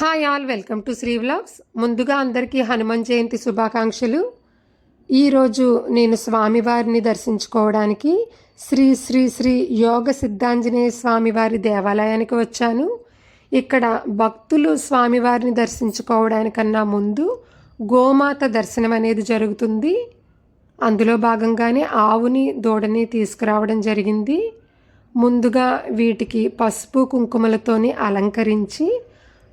Hi all welcome to Sri vlogs ముందుగా అందరికీ హనుమాన్ జయంతి శుభాకాంక్షలు. ఈరోజు నేను స్వామివారిని దర్శించుకోవడానికి శ్రీ శ్రీ శ్రీ యోగ సిద్ధాంజనేయ స్వామివారి దేవాలయానికి వచ్చాను. ఇక్కడ భక్తులు స్వామివారిని దర్శించుకోవడానికన్నా ముందు గోమాత దర్శనం అనేది జరుగుతుంది. అందులో భాగంగానే ఆవుని దూడని తీసుకురావడం జరిగింది. ముందుగా వీటికి పసుపు కుంకుమలతోని అలంకరించి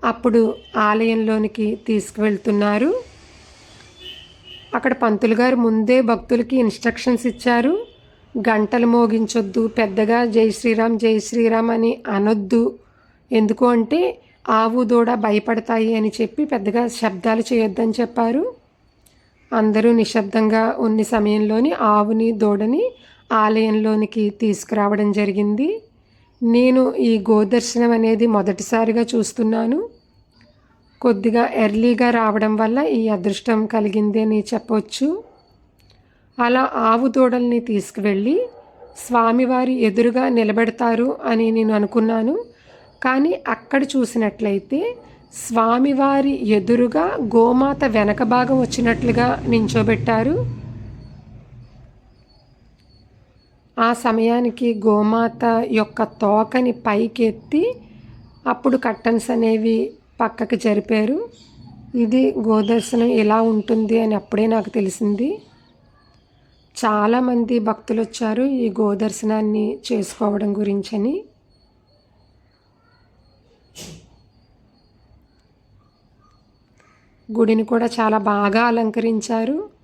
అప్పుడు ఆలయంలోనికి తీసుకువెళ్తున్నారు. అక్కడ పంతులు గారు ముందే భక్తులకి ఇన్స్ట్రక్షన్స్ ఇచ్చారు. గంటలు మోగించొద్దు పెద్దగా జై శ్రీరామ్ జై శ్రీరామ్ అని అనొద్దు. ఎందుకు అంటే ఆవు దూడ భయపడతాయి అని చెప్పి పెద్దగా శబ్దాలు చేయొద్దని చెప్పారు. అందరూ నిశ్శబ్దంగా ఉన్న సమయంలోని ఆవుని దూడని ఆలయంలోనికి తీసుకురావడం జరిగింది. నేను ఈ గోదర్శనం అనేది మొదటిసారిగా చూస్తున్నాను. కొద్దిగా ఎర్లీగా రావడం వల్ల ఈ అదృష్టం కలిగింది అని చెప్పవచ్చు అలా ఆవు దూడల్ని తీసుకువెళ్ళి స్వామివారి ఎదురుగా నిలబెడతారు అని నేను అనుకున్నాను. కానీ అక్కడ చూసినట్లయితే స్వామివారి ఎదురుగా గోమాత వెనక భాగం వచ్చినట్లుగా నించోబెట్టారు. ఆ సమయానికి గోమాత యొక్క తోకని పైకెత్తి అప్పుడు కట్టన్స్ అనేవి పక్కకి జరిపారు. ఇది గోదర్శనం ఎలా ఉంటుంది అని అప్పుడే నాకు తెలిసింది. చాలామంది భక్తులు వచ్చారు ఈ గోదర్శనాన్ని చేసుకోవడం గురించని. గుడిని కూడా చాలా బాగా అలంకరించారు.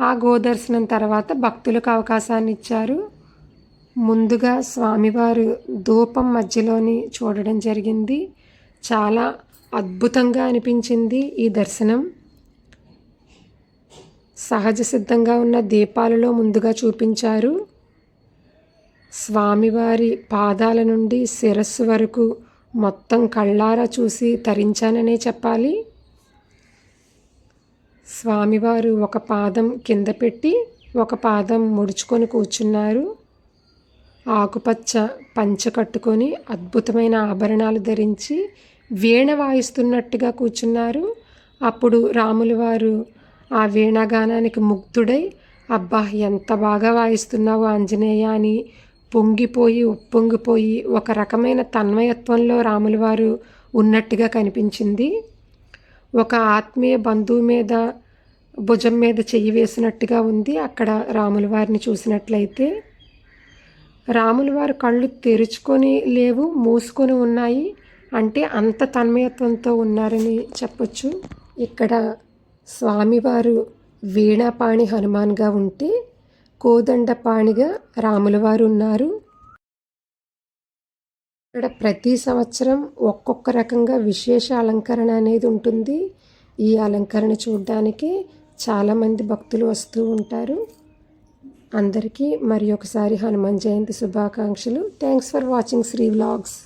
ఆ గోదర్శనం తర్వాత భక్తులకు అవకాశాన్ని ఇచ్చారు. ముందుగా స్వామివారు ధూపం మధ్యలోని చూడడం జరిగింది. చాలా అద్భుతంగా అనిపించింది ఈ దర్శనం. సహజ సిద్ధంగా ఉన్న దీపాలలో ముందుగా చూపించారు. స్వామివారి పాదాల నుండి శిరస్సు వరకు మొత్తం కళ్ళారా చూసి తరించాననే చెప్పాలి. స్వామివారు ఒక పాదం కింద పెట్టి ఒక పాదం ముడుచుకొని కూర్చున్నారు. ఆకుపచ్చ పంచ కట్టుకొని అద్భుతమైన ఆభరణాలు ధరించి వీణ వాయిస్తున్నట్టుగా కూర్చున్నారు. అప్పుడు రాములు వారు ఆ వీణాగానానికి ముగ్ధుడై అబ్బా ఎంత బాగా వాయిస్తున్నావు ఆంజనేయ అని పొంగిపోయి ఉప్పొంగిపోయి ఒక రకమైన తన్మయత్వంలో రాములు వారు ఉన్నట్టుగా కనిపించింది. ఒక ఆత్మీయ బంధువు మీద భుజం మీద చెయ్యి వేసినట్టుగా ఉంది. అక్కడ రాముల వారిని చూసినట్లయితే రాముల వారు కళ్ళు తెరుచుకొని లేవు మూసుకొని ఉన్నాయి. అంటే అంత తన్మయత్వంతో ఉన్నారని చెప్పొచ్చు. ఇక్కడ స్వామివారు వీణాపాణి హనుమాన్గా ఉంటే కోదండపాణిగా రాములవారు ఉన్నారు. ఇక్కడ ప్రతి సంవత్సరం ఒక్కొక్క రకంగా విశేష అలంకరణ అనేది ఉంటుంది. ఈ అలంకరణ చూడడానికి చాలామంది భక్తులు వస్తూ ఉంటారు. అందరికీ మరి ఒకసారి హనుమాన్ జయంతి శుభాకాంక్షలు. Thanks for watching Sri vlogs